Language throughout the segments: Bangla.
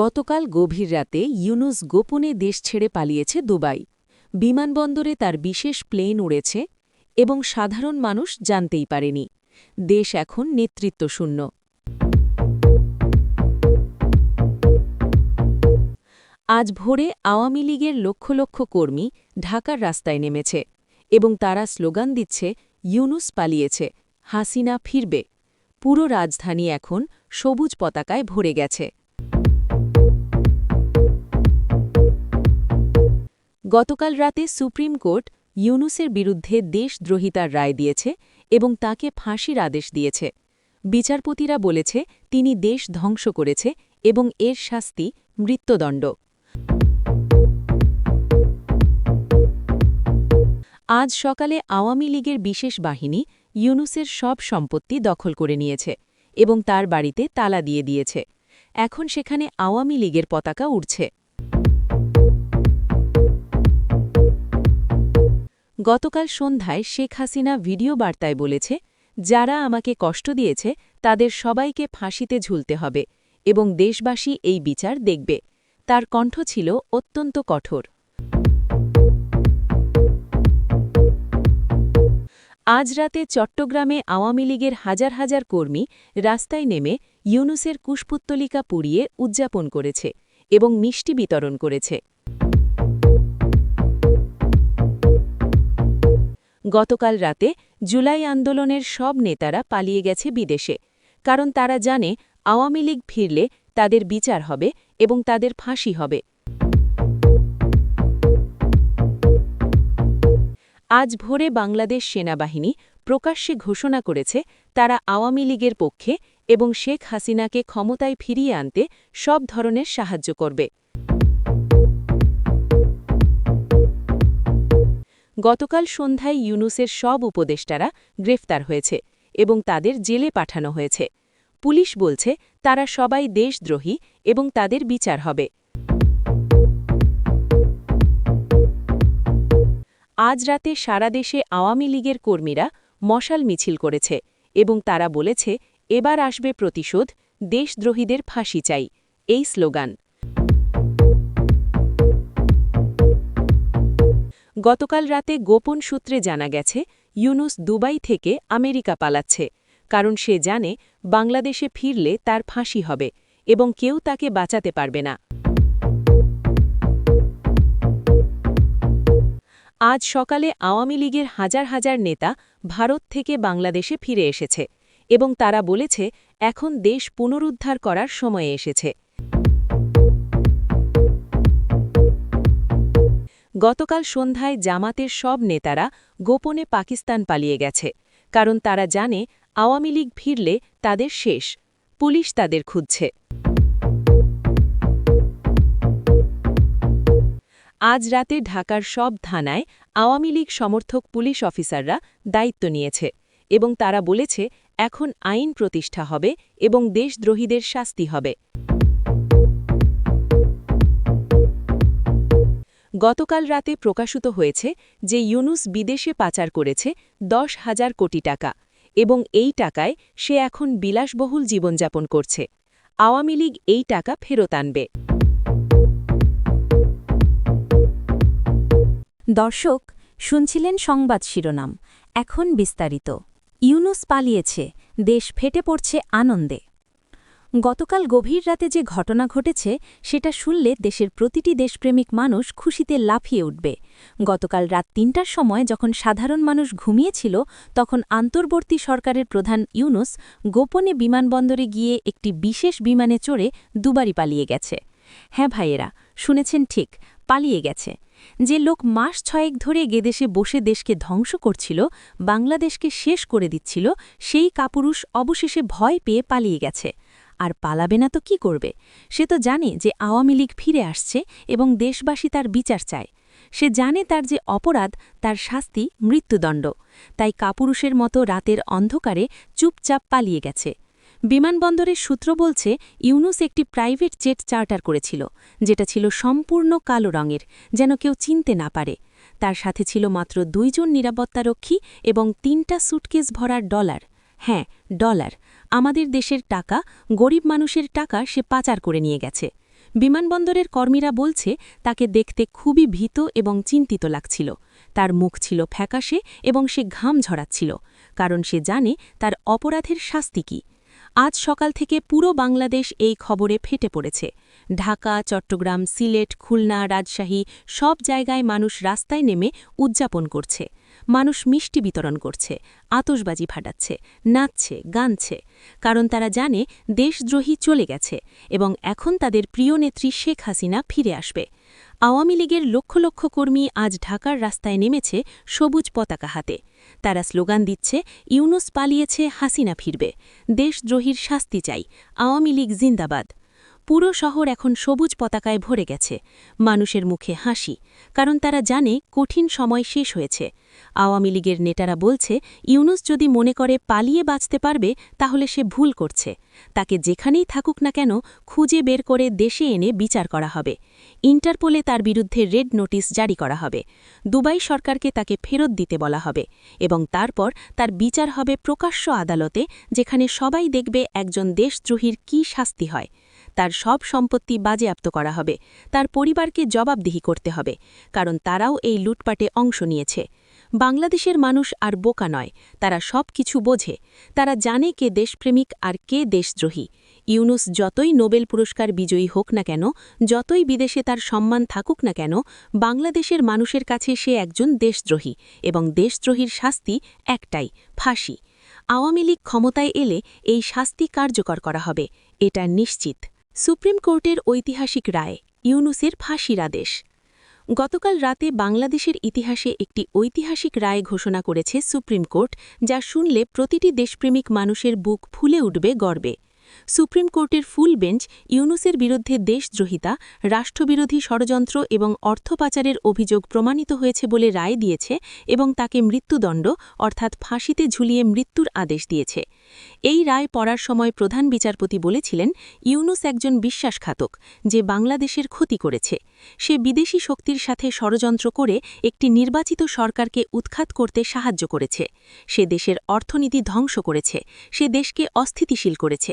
গতকাল গভীর রাতে ইউনুস গোপনে দেশ ছেড়ে পালিয়েছে দুবাই। বিমানবন্দরে তার বিশেষ প্লেন উড়েছে এবং সাধারণ মানুষ জানতেই পারেনি। দেশ এখন নেতৃত্বশূন্য। আজ ভোরে আওয়ামী লীগের লক্ষ লক্ষ কর্মী ঢাকার রাস্তায় নেমেছে এবং তারা স্লোগান দিচ্ছে, ইউনুস পালিয়েছে, হাসিনা ফিরবে। পুরো রাজধানী এখন সবুজ পতাকায় ভরে গেছে। গতকাল রাতে সুপ্রিম কোর্ট ইউনুসের বিরুদ্ধে দেশদ্রোহিতার রায় দিয়েছে এবং তাকে ফাঁসির আদেশ দিয়েছে। বিচারপতিরা বলেছে, তিনি দেশ ধ্বংস করেছে এবং এর শাস্তি মৃত্যুদণ্ড। আজ সকালে আওয়ামী লীগের বিশেষ বাহিনী ইউনুসের সব সম্পত্তি দখল করে নিয়েছে এবং তার বাড়িতে তালা দিয়ে দিয়েছে। এখন সেখানে আওয়ামী লীগের পতাকা উড়ছে। গতকাল সন্ধ্যায় শেখ হাসিনা ভিডিও বার্তায় বলেছে, যারা আমাকে কষ্ট দিয়েছে, তাদের সবাইকে ফাঁসিতে ঝুলতে হবে এবং দেশবাসী এই বিচার দেখবে। তার কণ্ঠ ছিল অত্যন্ত কঠোর। আজ রাতে চট্টগ্রামে আওয়ামী লীগের হাজার হাজার কর্মী রাস্তায় নেমে ইউনুসের কুশপুত্তলিকা পুড়িয়ে উদযাপন করেছে এবং মিষ্টি বিতরণ করেছে। গতকাল রাতে জুলাই আন্দোলনের সব নেতারা পালিয়ে গেছে বিদেশে, কারণ তারা জানে আওয়ামী লীগ ফিরলে তাদের বিচার হবে এবং তাদের ফাঁসি হবে। আজ ভোরে বাংলাদেশ সেনাবাহিনী প্রকাশ্যে ঘোষণা করেছে, তারা আওয়ামী লীগের পক্ষে এবং শেখ হাসিনাকে ক্ষমতায় ফিরিয়ে আনতে সব ধরনের সাহায্য করবে। গতকাল সন্ধ্যায় ইউনুসের সব উপদেষ্টারা গ্রেফতার হয়েছে এবং তাদের জেলে পাঠানো হয়েছে। পুলিশ বলছে, তারা সবাই দেশদ্রোহী এবং তাদের বিচার হবে। আজ রাতে সারা দেশে আওয়ামী লীগের কর্মীরা মশাল মিছিল করেছে এবং তারা বলেছে, এবার আসবে প্রতিশোধ, দেশদ্রোহীদের ফাঁসি চাই, এই স্লোগান। গতকাল রাতে গোপন সূত্রে জানা গেছে, ইউনুস দুবাই থেকে আমেরিকা পালাচ্ছে, কারণ সে জানে বাংলাদেশে ফিরলে তার ফাঁসি হবে এবং কেউ তাকে বাঁচাতে পারবে না। আজ সকালে আওয়ামী লীগের হাজার হাজার নেতা ভারত থেকে বাংলাদেশে ফিরে এসেছে এবং তারা বলেছে, এখন দেশ পুনরুদ্ধার করার সময় এসেছে। গতকাল সন্ধ্যায় জামাতের সব নেতারা গোপনে পাকিস্তান পালিয়ে গেছে, কারণ তারা জানে আওয়ামী লীগ ফিরলে তাদের শেষ, পুলিশ তাদের খুঁজছে। আজ রাতে ঢাকার সব থানায় আওয়ামী লীগ সমর্থক পুলিশ অফিসাররা দায়িত্ব নিয়েছে এবং তারা বলেছে, এখন আইন প্রতিষ্ঠা হবে এবং দেশদ্রোহীদের শাস্তি হবে। গতকাল রাতে প্রকাশিত হয়েছে যে ইউনুস বিদেশে পাচার করেছে দশ হাজার কোটি টাকা এবং এই টাকায় সে এখন বিলাসবহুল জীবনযাপন করছে। আওয়ামী লীগ এই টাকা ফেরত আনবে। দর্শক, শুনছিলেন সংবাদ শিরোনাম। এখন বিস্তারিত। ইউনুস পালিয়েছে, দেশ ফেটে পড়ছে আনন্দে। গতকাল গভীর রাতে যে ঘটনা ঘটেছে, সেটা শুনলে দেশের প্রতিটি দেশপ্রেমিক মানুষ খুশিতে লাফিয়ে উঠবে। গতকাল রাত তিনটার সময় যখন সাধারণ মানুষ ঘুমিয়েছিল, তখন আন্তর্বর্তী সরকারের প্রধান ইউনুস গোপনে বিমানবন্দরে গিয়ে একটি বিশেষ বিমানে চড়ে দুবারই পালিয়ে গেছে। হ্যাঁ ভাইয়েরা, শুনেছেন ঠিক, পালিয়ে গেছে। যে লোক মাস ছয়েক ধরে গেদেশে বসে দেশকে ধ্বংস করছিল, বাংলাদেশকে শেষ করে দিচ্ছিল, সেই কাপুরুষ অবশেষে ভয় পেয়ে পালিয়ে গেছে। আর পালাবে না তো কি করবে? সে তো জানে যে আওয়ামী লীগ ফিরে আসছে এবং দেশবাসী তার বিচার চায়। সে জানে তার যে অপরাধ, তার শাস্তি মৃত্যুদণ্ড। তাই কাপুরুষের মতো রাতের অন্ধকারে চুপচাপ পালিয়ে গেছে। বিমানবন্দরের সূত্র বলছে, ইউনুস একটি প্রাইভেট জেট চার্টার করেছিল, যেটা ছিল সম্পূর্ণ কালো রঙের, যেন কেউ চিনতে না পারে। তার সাথে ছিল মাত্র দুইজন নিরাপত্তারক্ষী এবং তিনটা সুটকেস ভরার ডলার। হ্যাঁ ডলার। আমাদের দেশের টাকা, গরিব মানুষের টাকা সে পাচার করে নিয়ে গেছে। বিমানবন্দরের কর্মীরা বলছে, তাকে দেখতে খুবই ভীত এবং চিন্তিত লাগছিল। তার মুখ ছিল ফ্যাকাশে এবং সে ঘাম ঝরাচ্ছিল, কারণ সে জানে তার অপরাধের শাস্তি কী। আজ সকাল থেকে পুরো বাংলাদেশ এই খবরে ফেটে পড়েছে। ঢাকা, চট্টগ্রাম, সিলেট, খুলনা, রাজশাহী সব জায়গায় মানুষ রাস্তায় নেমে উদযাপন করছে। মানুষ মিষ্টি বিতরণ করছে আতসবাজি ফাটাচ্ছে, নাচছে, গানছে। কারণ তারা জানে দেশদ্রোহী চলে গেছে এবং এখন তাদের প্রিয় নেত্রী শেখ হাসিনা ফিরে আসবে। আওয়ামী লীগের লক্ষ লক্ষ কর্মী আজ ঢাকার রাস্তায় নেমেছে সবুজ পতাকা হাতে। তারা স্লোগান দিচ্ছে, ইউনুস পালিয়েছে, হাসিনা ফিরবে। দেশদ্রোহীর শাস্তি চাই। আওয়ামী লীগ জিন্দাবাদ। পুরো শহর এখন সবুজ পতাকায় ভরে গেছে। মানুষের মুখে হাসি, কারণ তারা জানে কঠিন সময় শেষ হয়েছে। আওয়ামী লীগের নেতারা বলছে, ইউনুস যদি মনে করে পালিয়ে বাঁচতে পারবে, তাহলে সে ভুল করছে। তাকে যেখানেই থাকুক না কেন, খুঁজে বের করে দেশে এনে বিচার করা হবে। ইন্টারপোলে তার বিরুদ্ধে রেড নোটিশ জারি করা হবে। দুবাই সরকারকে তাকে ফেরত দিতে বলা হবে এবং তারপর তার বিচার হবে প্রকাশ্য আদালতে, যেখানে সবাই দেখবে একজন দেশদ্রোহীর কী শাস্তি হয়। তার সব সম্পত্তি বাজেয়াপ্ত করা হবে। তার পরিবারকে জবাবদিহি করতে হবে, কারণ তারাও এই লুটপাটে অংশ নিয়েছে। বাংলাদেশের মানুষ আর বোকা নয়, তারা সব কিছু বোঝে। তারা জানে কে দেশপ্রেমিক আর কে দেশদ্রোহী। ইউনুস যতই নোবেল পুরস্কার বিজয়ী হোক না কেন, যতই বিদেশে তার সম্মান থাকুক না কেন, বাংলাদেশের মানুষের কাছে সে একজন দেশদ্রোহী এবং দেশদ্রোহীর শাস্তি একটাই, ফাঁসি। আওয়ামী লীগ ক্ষমতায় এলে এই শাস্তি কার্যকর করা হবে, এটা নিশ্চিত। সুপ্রিম কোর্টের ঐতিহাসিক রায়, ইউনুসের ফাঁসির আদেশ। গতকাল রাতে বাংলাদেশের ইতিহাসে একটি ঐতিহাসিক রায় ঘোষণা করেছে সুপ্রিম কোর্ট, যা শুনলে প্রতিটি দেশপ্রেমিক মানুষের বুক ফুলে উঠবে গর্বে। সুপ্রিম কোর্টের ফুল বেঞ্চ ইউনুসের বিরুদ্ধে দেশদ্রোহিতা, রাষ্ট্রবিরোধী ষড়যন্ত্র এবং অর্থ পাচারের অভিযোগ প্রমাণিত হয়েছে বলে রায় দিয়েছে এবং তাকে মৃত্যুদণ্ড, অর্থাৎ ফাঁসিতে ঝুলিয়ে মৃত্যুর আদেশ দিয়েছে। এই রায় পড়ার সময় প্রধান বিচারপতি বলেছিলেন, ইউনুস একজন বিশ্বাসঘাতক যে বাংলাদেশের ক্ষতি করেছে। সে বিদেশি শক্তির সাথে ষড়যন্ত্র করে একটি নির্বাচিত সরকারকে উৎখাত করতে সাহায্য করেছে। সে দেশের অর্থনীতি ধ্বংস করেছে। সে দেশকে অস্থিতিশীল করেছে।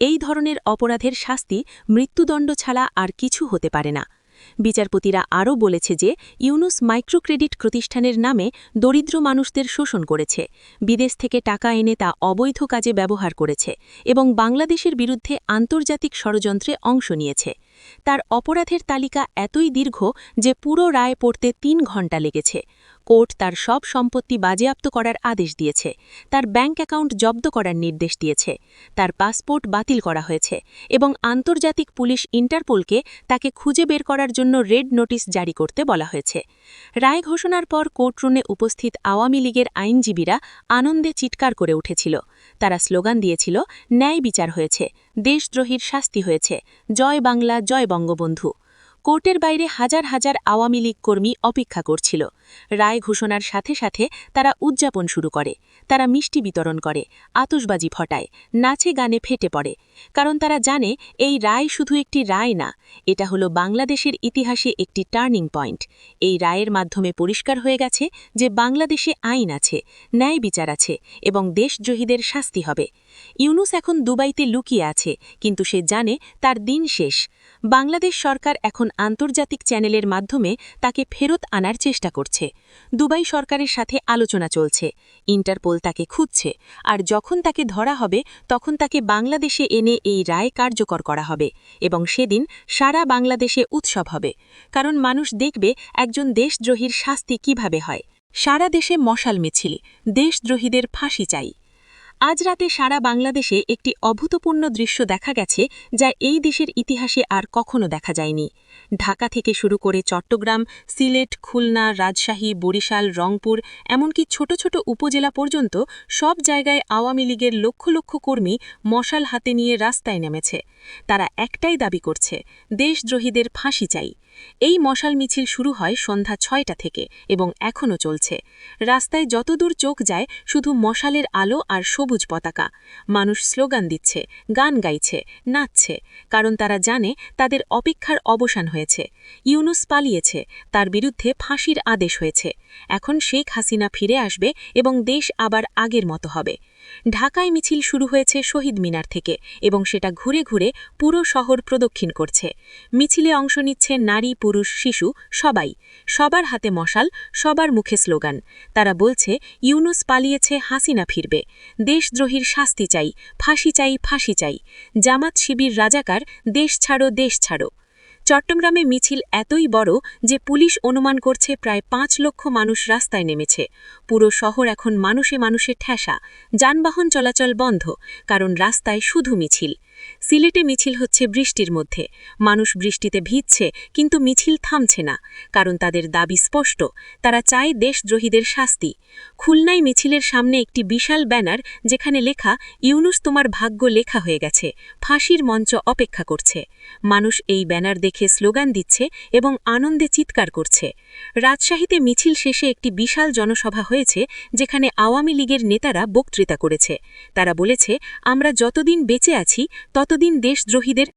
এই ধরনের অপরাধের শাস্তি মৃত্যুদণ্ড ছাড়া আর কিছু হতে পারে না। বিচারপতিরা আরও বলেছে যে ইউনুস মাইক্রোক্রেডিট প্রতিষ্ঠানের নামে দরিদ্র মানুষদের শোষণ করেছে। বিদেশ থেকে টাকা এনে তা অবৈধ কাজে ব্যবহার করেছে এবং বাংলাদেশের বিরুদ্ধে আন্তর্জাতিক ষড়যন্ত্রে অংশ নিয়েছে। তার অপরাধের তালিকা এতই দীর্ঘ যে পুরো রায় পড়তে তিন ঘণ্টা লেগেছে। কোর্ট তার সব সম্পত্তি বাজেয়াপ্ত করার আদেশ দিয়েছে। তার ব্যাংক অ্যাকাউন্ট জব্দ করার নির্দেশ দিয়েছে। তার পাসপোর্ট বাতিল করা হয়েছে এবং আন্তর্জাতিক পুলিশ ইন্টারপোলকে তাকে খুঁজে বের করার জন্য রেড নোটিশ জারি করতে বলা হয়েছে। রায় ঘোষণার পর কোর্টরুমে উপস্থিত আওয়ামী লীগের আইনজীবীরা আনন্দে চিৎকার করে উঠেছিল। তারা স্লোগান দিয়েছিল, ন্যায় বিচার হয়েছে, দেশদ্রোহীর শাস্তি হয়েছে, জয় বাংলা, জয় বঙ্গবন্ধু। কোর্টের বাইরে হাজার হাজার আওয়ামী লীগ কর্মী অপেক্ষা করছিল। রায় ঘোষণার সাথে সাথে তারা উদযাপন শুরু করে। তারা মিষ্টি বিতরণ করে আতসবাজি ফটায়, নাচে গানে ফেটে পড়ে কারণ তারা জানে এই রায় শুধু একটি রায় না, এটা হলো বাংলাদেশের ইতিহাসে একটি টার্নিং পয়েন্ট। এই রায়ের মাধ্যমে পরিষ্কার হয়ে গেছে যে বাংলাদেশে আইন আছে, ন্যায় বিচার আছে এবং দেশদ্রোহীদের শাস্তি হবে। ইউনুস এখন দুবাইতে লুকিয়ে আছে, কিন্তু সে জানে তার দিন শেষ। বাংলাদেশ সরকার এখন আন্তর্জাতিক চ্যানেলের মাধ্যমে তাকে ফেরত আনার চেষ্টা করছে। দুবাই সরকারের সাথে আলোচনা চলছে। ইন্টারপোল তাকে খুঁজছে, আর যখন তাকে ধরা হবে, তখন তাকে বাংলাদেশে এনে এই রায় কার্যকর করা হবে এবং সেদিন সারা বাংলাদেশে উৎসব হবে। কারণ মানুষ দেখবে একজন দেশদ্রোহীর শাস্তি কীভাবে হয়। সারা দেশে মশাল মিছিল, দেশদ্রোহীদের ফাঁসি চাই। আজ রাতে সারা বাংলাদেশে একটি অভূতপূর্ণ দৃশ্য দেখা গেছে যা এই দেশের ইতিহাসে আর কখনো দেখা যায়নি। ঢাকা থেকে শুরু করে চট্টগ্রাম, সিলেট, খুলনা, রাজশাহী, বরিশাল, রংপুর, এমনকি ছোট ছোট উপজেলা পর্যন্ত সব জায়গায় আওয়ামী লীগের লক্ষ লক্ষ কর্মী মশাল হাতে নিয়ে রাস্তায় নেমেছে। তারা একটাই দাবি করছে, দেশদ্রোহীদের ফাঁসি চাই। এই মশাল মিছিল শুরু হয় সন্ধ্যা ছয়টা থেকে এবং এখনও চলছে। রাস্তায় যতদূর চোখ যায়, শুধু মশালের আলো আর সবুজ পতাকা। মানুষ স্লোগান দিচ্ছে, গান গাইছে, নাচছে, কারণ তারা জানে তাদের অপেক্ষার অবসান হয়েছে। ইউনুস পালিয়েছে, তার বিরুদ্ধে ফাঁসির আদেশ হয়েছে। এখন শেখ হাসিনা ফিরে আসবে এবং দেশ আবার আগের মতো হবে। ঢাকায় মিছিল শুরু হয়েছে শহীদ মিনার থেকে এবং সেটা ঘুরে ঘুরে পুরো শহর প্রদক্ষিণ করছে। মিছিলে অংশ নিচ্ছে নারী, পুরুষ, শিশু, সবাই। সবার হাতে মশাল, সবার মুখে স্লোগান। তারা বলছে, ইউনুস পালিয়েছে, হাসিনা ফিরবে। দেশদ্রোহীর শাস্তি চাই, ফাঁসি চাই ফাঁসি চাই। জামাত শিবির রাজাকার, দেশ ছাড়ো দেশ ছাড়ো। চট্টগ্রামে মিছিল এতই বড় যে পুলিশ অনুমান করছে প্রায় পাঁচ লক্ষ মানুষ রাস্তায় নেমেছে। পুরো শহর এখন মানুষে মানুষে ঠেসা। যানবাহন চলাচল বন্ধ, কারণ রাস্তায় শুধু মিছিল। সিলেটে মিছিল হচ্ছে বৃষ্টির মধ্যে। মানুষ বৃষ্টিতে ভিজছে, কিন্তু মিছিল থামছে না, কারণ তাদের দাবি স্পষ্ট, তারা চায় দেশদ্রোহীদের শাস্তি। খুলনায় মিছিলের সামনে একটি বিশাল ব্যানার, যেখানে লেখা, ইউনুস তোমার ভাগ্য লেখা হয়ে গেছে, ফাঁসির মঞ্চ অপেক্ষা করছে। মানুষ এই ব্যানার দেখে স্লোগান দিচ্ছে এবং আনন্দে চিৎকার করছে। রাজশাহীতে মিছিল শেষে একটি বিশাল জনসভা হয়েছে, যেখানে আওয়ামী লীগের নেতারা বক্তৃতা করেছে। তারা বলেছে, আমরা যতদিন বেঁচে আছি ততদিন দেশদ্রোহীদের